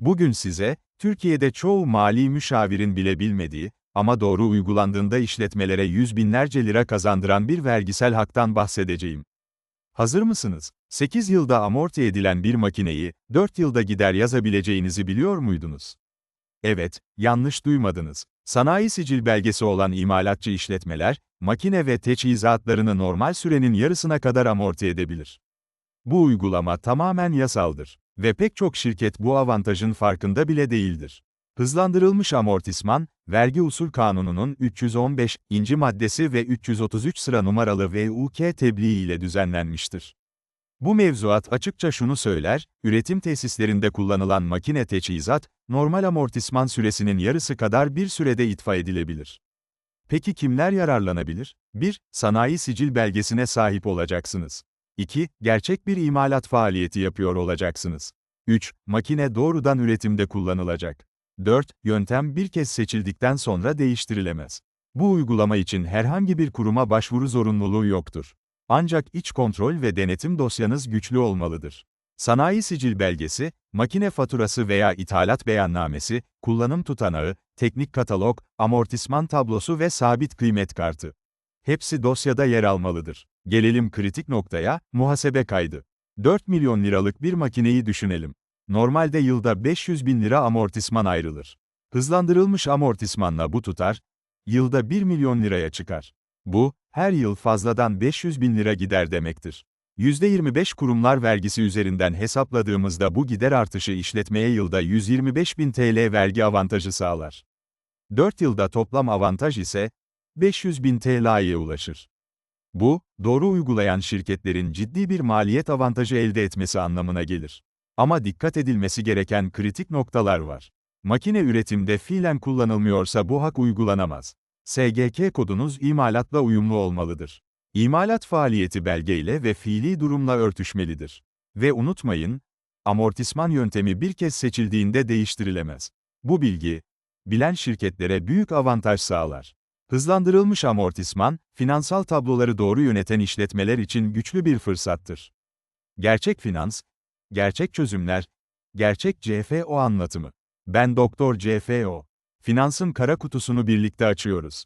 Bugün size, Türkiye'de çoğu mali müşavirin bile bilmediği ama doğru uygulandığında işletmelere yüz binlerce lira kazandıran bir vergisel haktan bahsedeceğim. Hazır mısınız? 8 yılda amorti edilen bir makineyi, 4 yılda gider yazabileceğinizi biliyor muydunuz? Evet, yanlış duymadınız. Sanayi sicil belgesi olan imalatçı işletmeler, makine ve teçhizatlarını normal sürenin yarısına kadar amorti edebilir. Bu uygulama tamamen yasaldır ve pek çok şirket bu avantajın farkında bile değildir. Hızlandırılmış amortisman, Vergi Usul Kanunu'nun 315. inci maddesi ve 333 sıra numaralı VUK tebliği ile düzenlenmiştir. Bu mevzuat açıkça şunu söyler, üretim tesislerinde kullanılan makine teçhizat, normal amortisman süresinin yarısı kadar bir sürede itfa edilebilir. Peki kimler yararlanabilir? 1. Sanayi sicil belgesine sahip olacaksınız. 2. Gerçek bir imalat faaliyeti yapıyor olacaksınız. 3. Makine doğrudan üretimde kullanılacak. 4. Yöntem bir kez seçildikten sonra değiştirilemez. Bu uygulama için herhangi bir kuruma başvuru zorunluluğu yoktur. Ancak iç kontrol ve denetim dosyanız güçlü olmalıdır. Sanayi sicil belgesi, makine faturası veya ithalat beyannamesi, kullanım tutanağı, teknik katalog, amortisman tablosu ve sabit kıymet kartı. Hepsi dosyada yer almalıdır. Gelelim kritik noktaya, muhasebe kaydı. 4 milyon liralık bir makineyi düşünelim. Normalde yılda 500 bin lira amortisman ayrılır. Hızlandırılmış amortismanla bu tutar, yılda 1 milyon liraya çıkar. Bu, her yıl fazladan 500 bin lira gider demektir. %25 kurumlar vergisi üzerinden hesapladığımızda bu gider artışı işletmeye yılda 125 bin TL vergi avantajı sağlar. 4 yılda toplam avantaj ise 500 bin TL'ye ulaşır. Bu, doğru uygulayan şirketlerin ciddi bir maliyet avantajı elde etmesi anlamına gelir. Ama dikkat edilmesi gereken kritik noktalar var. Makine üretimde fiilen kullanılmıyorsa bu hak uygulanamaz. SGK kodunuz imalatla uyumlu olmalıdır. İmalat faaliyeti belgeyle ve fiili durumla örtüşmelidir. Ve unutmayın, amortisman yöntemi bir kez seçildiğinde değiştirilemez. Bu bilgi, bilen şirketlere büyük avantaj sağlar. Hızlandırılmış amortisman, finansal tabloları doğru yöneten işletmeler için güçlü bir fırsattır. Gerçek finans, gerçek çözümler, gerçek CFO anlatımı. Ben Doktor CFO. Finansın kara kutusunu birlikte açıyoruz.